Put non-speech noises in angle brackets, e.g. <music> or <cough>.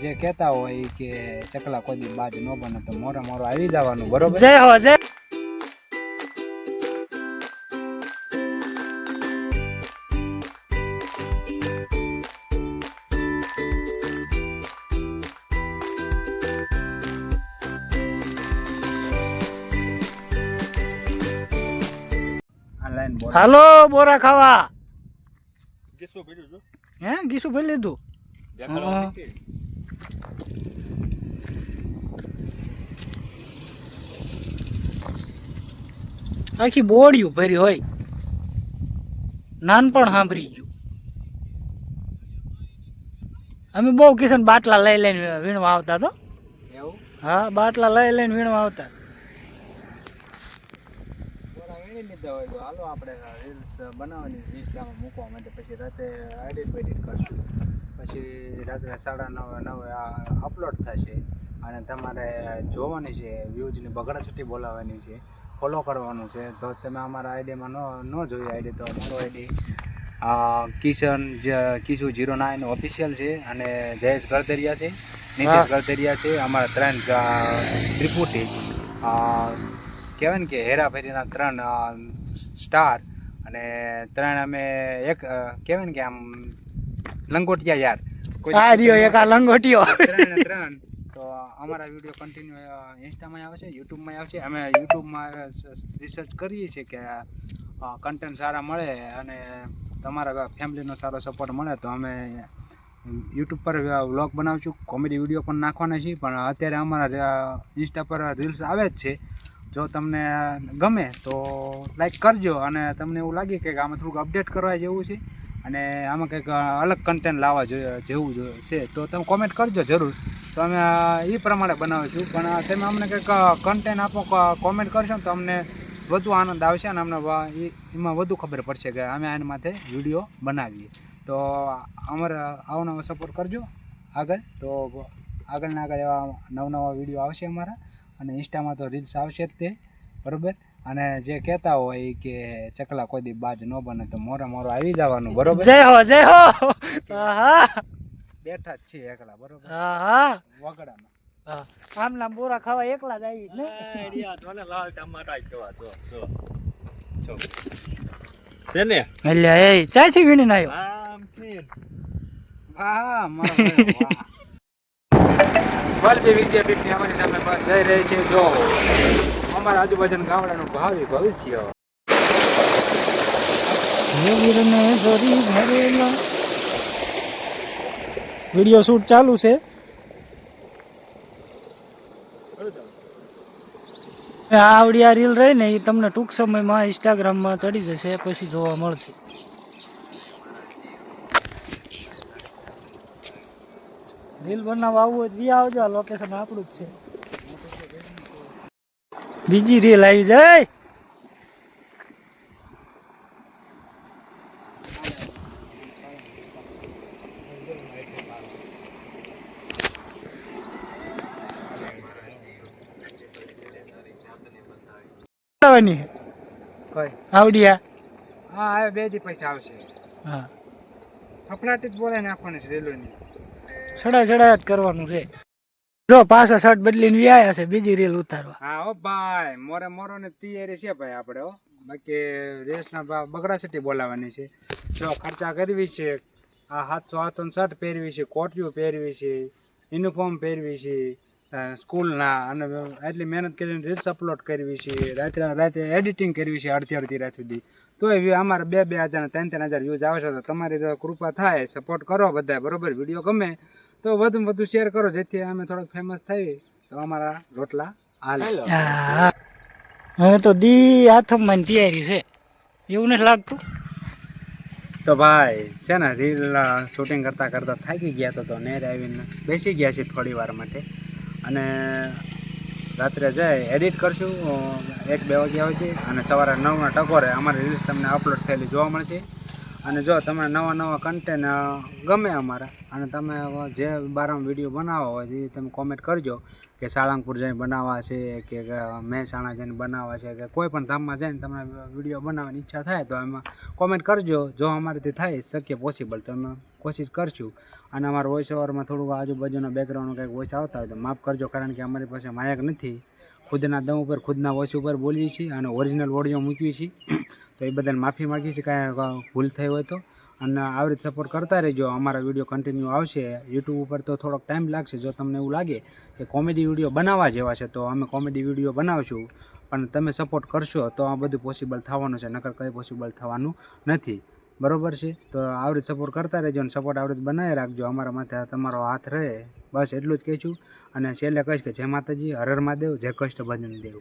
જે કહેતા હોય કે ચકલા કોઈ દી બાજ ન બને તો મોરા મોરો આવી જવાનું બરોબર? જય હો જય. હાલો બોરા ખાવા. કિસ્સો ભર્યું લીધું હે ગીસું ભરી લીધું દેખાડવા હા. નથી. આખી બોડિયું ભરી હોય. નાનપણ સાંભળી ગયું. અમે બહુ કિશન બાટલા લઈ લઈને વીણવા આવતા તો. એવું? હા બાટલા લઈ લઈને વીણવા આવતા. લીધા હોય તો હાલો આપણે રીલ્સ બનાવવાની ઇન્સ્ટામાં મૂકવા માટે પછી રાતે એડિટ બેડિટ કરશું. પછી રાત્રે સાડા નવે નવે આ અપલોડ થશે. અને તમારે જોવાની છે વ્યૂઝની બગડાસટી બોલાવવાની છે. ફોલો કરવાનું છે. તો તમે અમારા આઈડીમાં ન ન જોઈ આઈડી તો અમારો આઈડી કિશન જ- કિશુ જીરો નાઇન ઓફિશિયલ છે અને જયેશ ગળદરિયા છે નીતિશ ગળદરિયા છે અમારા ત્રણ ત્રિપુટી. કહેવાય ને કે હેરાફેરીના ત્રણ સ્ટાર અને ત્રણ અમે એક કહેવાય ને કે આમ લંગોટિયા યાર. કોઈ આ રહ્યો એક આ લંગોટિયો. ત્રણ ત્રણ. તો અમારા વીડિયો કન્ટિન્યુ ઇન્સ્ટામાં છે યુટ્યુબમાં આવે છે. અમે યુટ્યુબમાં રિસર્ચ કરીએ છીએ કે કન્ટેન્ટ સારા મળે અને તમારા ફેમિલીનો સારો સપોર્ટ મળે તો અમે યુટ્યુબ પર વ્લોગ બનાવશું. કોમેડી વીડિયો પણ નાખવાના છીએ. પણ અત્યારે અમારા ઇન્સ્ટા પર રીલ્સ આવે જ છે. જો તમને ગમે તો લાઈક કરજો અને તમને એવું લાગે કે આમાં થોડુંક અપડેટ કરવા જેવું છે અને આમાં કંઈક અલગ કન્ટેન્ટ લાવવા જેવું છે તો તમે કોમેન્ટ કરજો જરૂર. તો અમે એ પ્રમાણે બનાવીશું. પણ તમે અમને કંઈક કન્ટેન્ટ આપો કોમેન્ટ કરશો તો અમને વધુ આનંદ આવશે અને અમને એમાં વધુ ખબર પડશે કે અમે આના માથે વીડિયો બનાવીએ. તો અમારે આવો નવો સપોર્ટ કરજો આગળ. તો આગળના આગળ એવા નવા નવા વીડિયો આવશે અમારા. અને ઇન્સ્ટામાં તો રીલ્સ આવશે જ તે બરાબર? અને જે કહેતા હોય કે ચકલા કોઈ દી બાજ ન બને તો મોરા મોરો આવી જવાનું બરોબર? જય હો જય હો! <laughs> હા બેઠા જ છીએ એકલા બરોબર? હા વગડામાં. હા. આમ નામ બોરા ખાવા એકલા જ આવી ને? આ રહ્યા મને લાલ ટમાટા કેવા જો જો. જો. છે ને? એટલે એ ચાથી વીણી નાયો આમ થી વાહ મારો વાહ. <laughs> વલ્લભી વિદ્યાપીઠની અમારી સામે બસ જઈ રહી છે જો. અમારા આજુબાજુના ગામડાનું ભાવિ ભવિષ્ય. વીરને જોરી ભરેલા વિડિયો શૂટ ચાલુ છે. આવડી આ રીલ રહી ને એ તમને ટૂંક સમયમાં ઇન્સ્ટાગ્રામમાં ચડી જશે, પછી જોવા મળશે. રીલ બનાવવા આવવું હોય બી આવજો લોકેશન આપણું જ છે. બીજી રીલ આવી જાય. લાવવાની છે? કઈ? આવડિયા? હા હવે બે દી પૈસા આવશે. હા. ફફડાટી જ બોલે નાખવાની છે રેલવેની ચડા ચડા જ કરવાનું છે. જો પાછા શર્ટ બદલીને વ્યાયા છે બીજી રીલ ઉતારવા. હા ઓ ભાઈ મોરે મોરો ને તૈયારી છે ભાઈ આપણે હો. બાકી રેસના ભાવ બગડા સિટી બોલાવવાની છે. જો ખર્ચા કરવી છે આ હાથસો હાથો શર્ટ પહેરવી છે કોટિયું પહેરવી છે યુનિફોર્મ પહેરવી છે. સ્કૂલના અને એટલી મહેનત કરીને રીલ્સ અપલોડ કરવી છે રાત્રે રાતે એડિટિંગ કરવી છે અડધી અડધી રાત સુધી. તો એ અમારે બે બે હજાર ત્રણ ત્રણ હજાર વ્યૂઝ આવશે તો તમારી કૃપા થાય સપોર્ટ કરો બધા બરોબર? વીડિયો ગમે તો વધુ વધુ શેર કરો જેથી અમે થોડોક ફેમસ થઈ તો અમારા રોટલા હાલ. હવે તો દી હાથમાં તૈયારી છે. એવું નથી લાગતું? તો ભાઈ છે ને રીલ શૂટિંગ કરતાં કરતાં થાકી ગયા તો તો નેર આવીને બેસી ગયા છે થોડી વાર માટે. અને રાત્રે જાય એડિટ કરશું એક બે વાગ્યા સુધી, અને સવારે નવના ટકોરે અમારી રીલ્સ તમને અપલોડ થયેલી જોવા મળશે. અને જો તમે નવા નવા કન્ટેન્ટ ગમે અમારા, અને તમે જે બારમાં વીડિયો બનાવવા હોય એ તમે કોમેન્ટ કરજો કે સાળંગપુર જઈને બનાવવા છે, કે મહેસાણા જઈને બનાવવા છે, કે કોઈ પણ ધામમાં જઈને તમને વીડિયો બનાવવાની ઈચ્છા થાય તો એમાં કોમેન્ટ કરજો. જો અમારેથી થાય શક્ય પોસિબલ તો અમે કોશિશ કરશું. અને અમારા વોઇસ ઓવરમાં થોડુંક આજુબાજુના બેકગ્રાઉન્ડ કંઈક વોઇસ આવતા હોય તો માફ કરજો, કારણ કે અમારી પાસે માયક નથી. ખુદના દમ ઉપર, ખુદના વોચ ઉપર બોલીએ છીએ અને ઓરિજિનલ ઓડિયો મૂકીએ છીએ. તો એ બધાને માફી માગીએ છીએ, કાંઈ ભૂલ થઈ હોય તો. અને આવી રીતે સપોર્ટ કરતા રહેજો. અમારા વીડિયો કન્ટિન્યુ આવશે. યુટ્યુબ ઉપર તો થોડોક ટાઈમ લાગશે. જો તમને એવું લાગે કે કોમેડી વીડિયો બનાવવા જેવા છે, તો અમે કોમેડી વીડિયો બનાવશું. પણ તમે સપોર્ટ કરશો તો આ બધું પોસિબલ થવાનું છે. નકર કંઈ પોસિબલ થવાનું નથી. બરોબર છે? તો આવડી સપોર્ટ કરતા રહેજો અને સપોર્ટ આવડી બનાવી રાખજો. અમારા માથે તમારો હાથ રહે. બસ એટલું જ કહીશું. અને છેલ્લે કહીશ કે જય માતાજી, હર હર મહાદેવ, જય કષ્ટ ભજન દેવ.